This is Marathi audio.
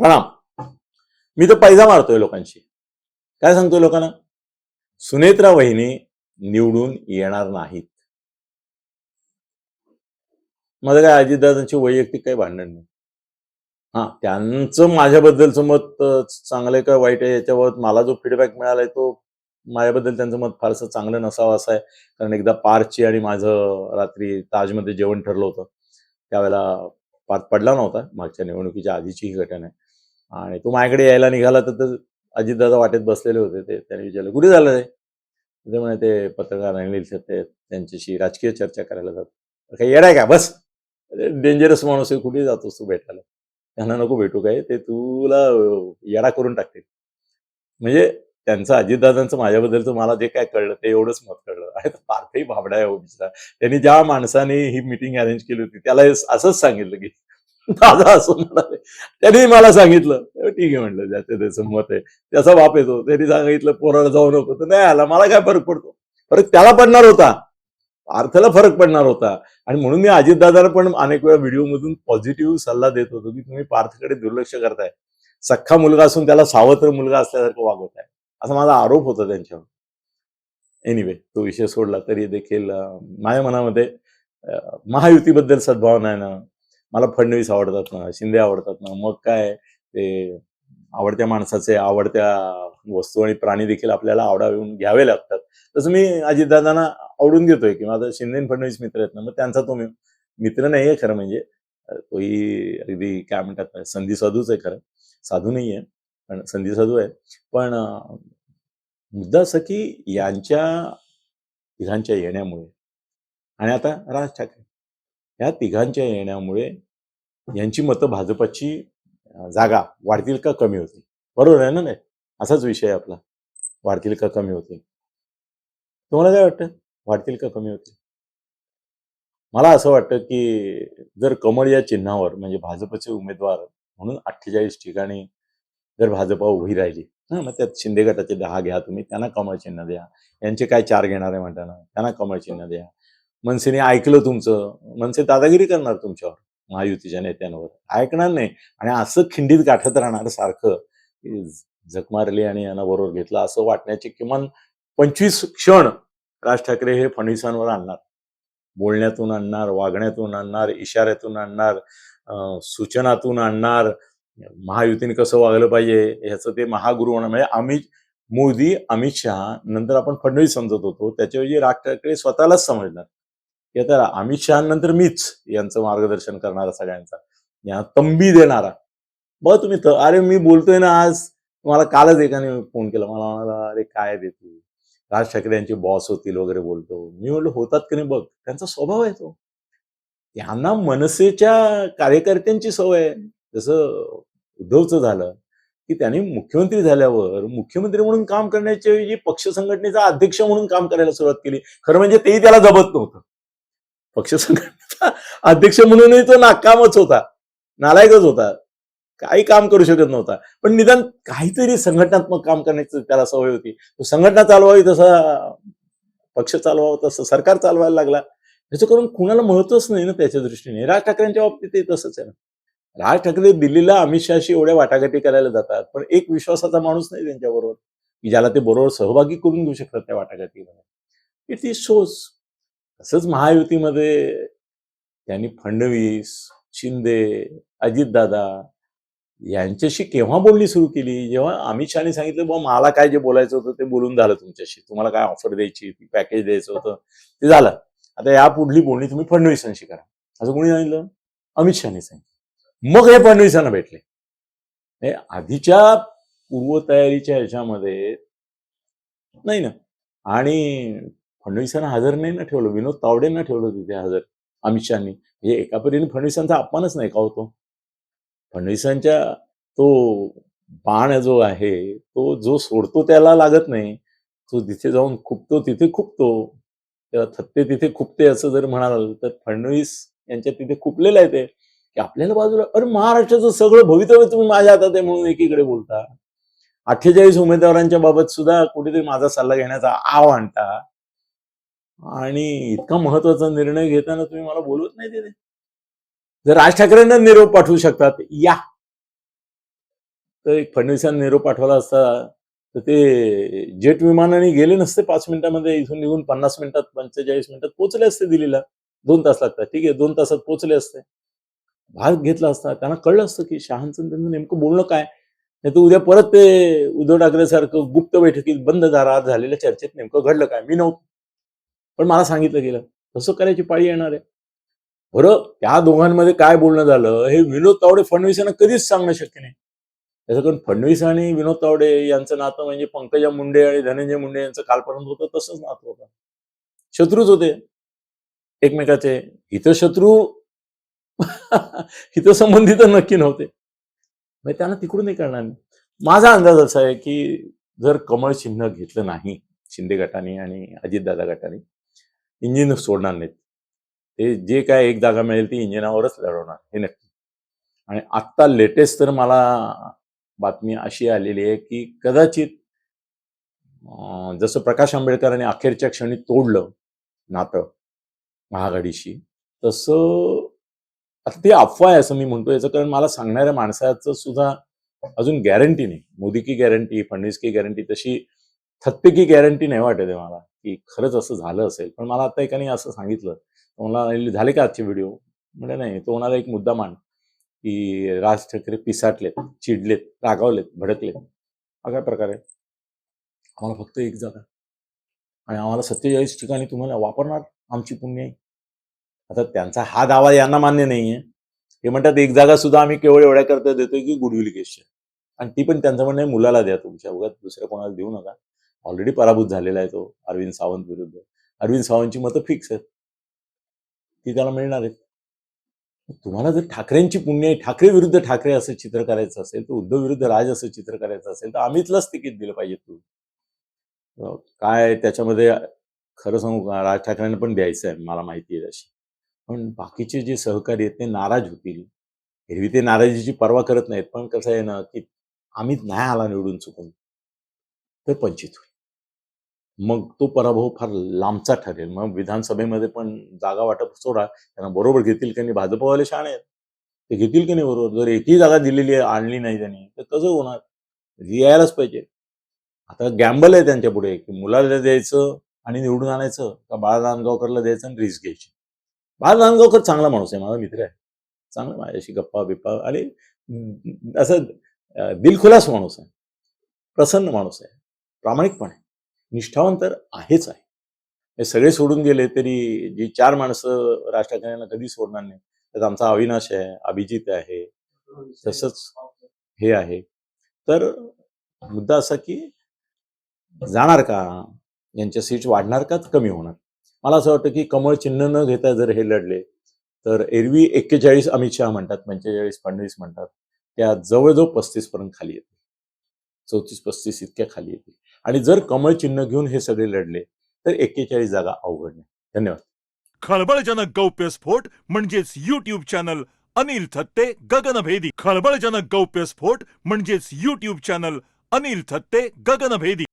प्रणाम. मी तर पैजा मारतोय लोकांशी. काय सांगतोय लोकांना? सुनेत्रा वहिनी निवडून येणार नाहीत. माझं काय अजितदादांची वैयक्तिक काही भांडण नाही. हा त्यांचं माझ्याबद्दलचं मत चांगलं आहे का वाईट आहे याच्यावर मला जो फीडबॅक मिळालाय तो माझ्याबद्दल त्यांचं मत फारसं चांगलं नसावं असं आहे. कारण एकदा पार्कची आणि माझं रात्री ताजमध्ये जेवण ठरलं होतं. त्यावेळेला पार पडला नव्हता. मागच्या निवडणुकीच्या आधीची ही घटना आहे. आणि तो माझ्याकडे यायला निघाला तर अजितदादा वाटेत बसलेले होते. ते त्यांनी विचारलं कुठे झालं ते म्हणे ते पत्रकार अनिल ते त्यांच्याशी राजकीय चर्चा करायला जातो. काही येडाय का? बस. डेंजरस माणूस आहे. कुठे जातोस तू भेटायला? त्यांना नको भेटू काय ते तुला येडा करून टाकते म्हणजे त्यांचं अजितदादांचं माझ्याबद्दलचं मला जे काय कळलं ते एवढंच मत कळलं. अरे पार्थही भाबडा आहे हो त्यांनी ज्या माणसाने ही मिटिंग अरेंज केली होती त्याला असंच सांगितलं की दादा असं म्हणाले. त्यांनी मला सांगितलं. ठीक आहे म्हटलं ज्याचं त्याचं मत आहे. त्याचा बाप येतो. त्यांनी सांगितलं पोराला जाऊ नको. तर नाही आला. मला काय फरक पडतो? फरक त्याला पडणार होता. अर्थाला फरक पडणार होता. आणि म्हणून मी अजितदादाला पण अनेक वेळा व्हिडिओमधून पॉझिटिव्ह सल्ला देत होतो की तुम्ही पार्थकडे दुर्लक्ष करताय. सख्खा मुलगा असून त्याला सावत्र मुलगा असल्यासारखं वागवताय असा माझा आरोप होता त्यांच्यावर. एनिवे तो विषय सोडला. तरी देखील माझ्या मनामध्ये महायुतीबद्दल सद्भावना आहे ना मला फडणवीस आवडतात ना शिंदे आवडतात ना मग काय ते आवडत्या माणसाचे आवडत्या वस्तू आणि प्राणी देखील आपल्याला आवडावून घ्यावे लागतात. तसं मी अजितदादांना आवडून घेतोय की माझा शिंदे फडणवीस मित्र आहेत ना मग त्यांचा तो मित्र नाही आहे खरं म्हणजे. तोही अगदी काय म्हणतात संधी साधूच आहे खरं. साधू नाही आहे पण संधी साधू आहे. पण मुद्दा असं की यांच्या तिघांच्या येण्यामुळे. आणि आता राज ठाकरे. ह्या तिघांच्या येण्यामुळे यांची मतं भाजपची जागा वाढतील का कमी होतील? बरोबर आहे ना नाही? असाच विषय आपला. वाढतील का कमी होतील? तुम्हाला काय वाटतं? वाढतील का कमी होतील? मला असं वाटतं की जर कमळ या चिन्हावर म्हणजे भाजपचे उमेदवार म्हणून अठ्ठेचाळीस ठिकाणी जर भाजपा उभी राहिली हा मग त्यात शिंदे गटाचे दहा घ्या तुम्ही त्यांना कमळ चिन्ह द्या. यांचे काय चार घेणारे म्हणताना त्यांना कमळ चिन्ह द्या. मनसेने ऐकलं तुमचं मनसे दादागिरी करणार तुमच्यावर महायुतीच्या नेत्यांवर. ऐकणार नाही. आणि असं खिंडीत गाठत राहणार सारखं की झक मारली आणि यांना बरोबर घेतलं असं वाटण्याचे किमान पंचवीस क्षण राज ठाकरे हे फडणवीसांवर आणणार. बोलण्यातून आणणार वागण्यातून आणणार इशाऱ्यातून आणणार सूचनातून आणणार. महायुतीने कसं वागलं पाहिजे ह्याचं ते महागुरु होणार. म्हणजे अमित मोदी अमित शहा नंतर आपण फडणवीस समजत होतो. त्याच्याऐवजी राज ठाकरे स्वतःलाच समजणार. की अमित शहानंतर मीच यांचं मार्गदर्शन करणारा सगळ्यांचा. या तंबी देणारा. बघ तुम्ही तर अरे मी बोलतोय ना आज मला कालच एकाने फोन केला. मला म्हणाला अरे काय दे तू? राज ठाकरे यांचे बॉस होतील वगैरे बोलतो. मी म्हणलो होतात की नाही बघ? त्यांचा स्वभाव आहे तो. यांना मनसेच्या कार्यकर्त्यांची सवय आहे. जसं उद्धवचं झालं की त्यांनी मुख्यमंत्री झाल्यावर मुख्यमंत्री म्हणून काम करण्याच्या ऐवजी पक्ष संघटनेचा अध्यक्ष म्हणून काम करायला सुरुवात केली. खरं म्हणजे तेही त्याला जमत नव्हतं. पक्ष संघटनेचा अध्यक्ष म्हणूनही तो नाकामच होता. नालायकच होता. काही काम करू शकत नव्हता. पण निदान काहीतरी संघटनात्मक काम करण्याची त्याला सवय होती. तो संघटना चालवावी तसा पक्ष चालवावा तसं सरकार चालवायला लागला. याचं करून कुणाला महत्वच नाही ना त्याच्या दृष्टीने. राज ठाकरेंच्या बाबतीत ते तसंच आहे ना. राज ठाकरे दिल्लीला अमित शहाशी एवढ्या वाटाघाटी करायला जातात. पण एक विश्वासाचा माणूस नाही त्यांच्याबरोबर. की ज्याला ते बरोबर सहभागी करून घेऊ शकतात त्या वाटाघाटीमध्ये. इट इज शोज तसंच महायुतीमध्ये त्यांनी फडणवीस शिंदे अजितदादा यांच्याशी केव्हा बोलणी सुरू केली? जेव्हा अमित शहाने सांगितलं बा मला काय जे बोलायचं होतं ते बोलून झालं तुमच्याशी. तुम्हाला काय ऑफर द्यायची ती पॅकेज द्यायचं होतं ते झालं. आता या पुढली बोलणी तुम्ही फडणवीसांशी करा. असं कोणी सांगितलं? अमित शहाने सांगितलं. मग हे फडणवीसांना भेटले. हे आधीच्या पूर्वतयारीच्या ह्याच्यामध्ये नाही ना. आणि फडणवीसांना हजर नाही ना ठेवलं विनोद तावडेंना ठेवलं तिथे हजर अमित शहानी. हे एका परीने फडणवीसांचा अपमानच नाही का होतो? फडणवीसांच्या तो बाण जो आहे तो जो सोडतो त्याला लागत नाही. तो तिथे जाऊन खुपतो तिथे खुपतो. तेव्हा थत्ते तिथे खुपते असं जर म्हणाल तर फडणवीस यांच्या तिथे खुपलेलं आहे ते. की आपल्याला बाजूला अरे महाराष्ट्राचं सगळं भवितव्य तुम्ही माझ्या हातात आहे म्हणून एकीकडे बोलता. अठ्ठेचाळीस उमेदवारांच्या बाबत सुद्धा कुठेतरी माझा सल्ला घेण्याचा आव आणता. आणि इतका महत्त्वाचा निर्णय घेताना तुम्ही मला बोलवत नाही तिथे. जर राज ठाकरेंना निरोप पाठवू शकतात या. तर एक फडणवीसांना निरोप पाठवला असता तर ते जेट विमानाने गेले नसते पाच मिनिटामध्ये इथून निघून पन्नास मिनिटात पंचेचाळीस मिनिटात पोहोचले असते दिल्लीला. दोन तास लागतात ठीक आहे दोन तासात पोहोचले असते. भाग घेतला असता त्यांना कळलं असतं की शहांचं आणि त्यांचं नेमकं बोलणं काय? नाही तर उद्या परत ते उद्धव ठाकरे सारखं गुप्त बैठकीत बंद दारात झालेल्या चर्चेत नेमकं घडलं काय? मी नव्हतं. पण मला सांगितलं गेलं तसं करायची पाळी येणार आहे? बरं त्या दोघांमध्ये काय बोलणं झालं हे विनोद तावडे फडणवीसांना कधीच सांगणं शक्य नाही. त्याचं कारण फडणवीस आणि विनोद तावडे यांचं नातं म्हणजे पंकजा मुंडे आणि धनंजय मुंडे यांचं कालपर्यंत होतं तसंच नातं होतं. शत्रूच होते. एकमेकाचे इथं शत्रू इथं संबंधी तर नक्की नव्हते. म्हणजे त्यांना तिकडूनही करणार नाही माझा अंदाज असा आहे की जर कमळ चिन्ह घेतलं नाही शिंदे गटाने आणि अजितदादा गटाने इंजिन सोडणार नाहीत. ते जे काय एक जागा मिळेल ती इंजिनावरच लढवणार हे नक्की. आणि आत्ता लेटेस्ट तर मला बातमी अशी आलेली आहे की कदाचित जसं प्रकाश आंबेडकरांनी अखेरच्या क्षणी तोडलं नातं महागाडीशी तसं आता ती अफवा आहे असं मी म्हणतो याचं कारण मला सांगणाऱ्या माणसाचं सुद्धा अजून गॅरंटी नाही. मोदी की गॅरंटी फडणवीस की गॅरंटी तशी थत्ते की गॅरंटी नाही वाटत आहे मला. की खरंच असं झालं असेल. पण मला आता एकाने असं सांगितलं. मला झाले का आजचे व्हिडिओ? म्हणजे नाही. तो म्हणाला एक मुद्दा मान की राज ठाकरे पिसाटलेत चिडलेत रागावलेत भडकलेत. हा काय प्रकारे आम्हाला फक्त एक जागा. आणि आम्हाला सत्तेचाळीस ठिकाणी तुम्हाला वापरणार आमची पुण्य आता त्यांचा हा दावा यांना मान्य नाहीये. हे म्हणतात एक जागा सुद्धा आम्ही केवळ एवढ्या करता देतोय की गुडविल केसच्या आणि ती पण त्यांचं म्हणणं मुलाला द्या तुमच्या. उगाच दुसऱ्या कोणाला देऊ नका. ऑलरेडी पराभूत झालेला आहे तो अरविंद सावंत विरुद्ध. अरविंद सावंतची मतं फिक्स आहेत. ती त्याला मिळणार आहेत. तुम्हाला जर ठाकरेंची पुण्य आहे ठाकरे विरुद्ध ठाकरे असं चित्र करायचं असेल तर उद्धव विरुद्ध राज असं चित्र करायचं असेल तर अमितलाच तिकीट दिलं पाहिजे तू काय त्याच्यामध्ये खरं सांगू का? राज ठाकरेंना पण द्यायचं आहे मला माहिती आहे तशी. पण बाकीचे जे सहकारी आहेत ते नाराज होतील. एरवी ते नाराजीची पर्वा करत नाहीत. पण कसं आहे ना की आम्हीच नाही आला निवडून चुकून तर पंचित होईल. मग तो पराभव फार लांबचा ठरेल. मग विधानसभेमध्ये पण जागा वाटप सोडा त्यांना बरोबर घेतील की नाही? भाजपवाले शाणे आहेत. ते घेतील की नाही बरोबर? जर एकही जागा दिलेली आहे आणली नाही त्यांनी तर कसं होणार? यायलाच पाहिजे. आता गॅम्बल आहे त्यांच्या पुढे. की मुलाला द्यायचं आणि निवडून आणायचं का बाळा नांदगावकरला द्यायचं आणि रिस्क घ्यायची? बाळ नांदगावकर चांगला माणूस आहे माझा मित्र आहे. चांगला माझ्याशी गप्पा बिप्पा आणि असं दिलखुलास माणूस आहे. प्रसन्न माणूस आहे. प्रामाणिकपणे. निष्ठावान तर आहेच आहे. हे सगळे सोडून गेले तरी जी चार माणसं राज ठाकरेंना कधी सोडणार नाही त्यात आमचा अविनाश आहे अभिजित आहे तसंच हे आहे. तर मुद्दा असा की जाणार का? यांच्या सीट्स वाढणार का? कमी होणार. मला असं वाटतं की कमळ चिन्ह न घेता जर हे लढले तर एरवी एक्केचाळीस अमित शहा म्हणतात पंचेचाळीस फडणवीस म्हणतात. त्या जवळजवळ पस्तीस पर्यंत खाली येतील. चौतीस पस्तीस इतक्या खाली येतील. आणि जर कमळ चिन्ह घेऊन हे सगळे लढले तर एक्केचाळीस जागा अवघड नाही. धन्यवाद. खळबळजनक गौप्यस्फोट म्हणजेच युट्यूब चॅनल अनिल थत्ते गगनभेदी. खळबळजनक गौप्यस्फोट म्हणजेच युट्यूब चॅनल अनिल थत्ते गगनभेदी.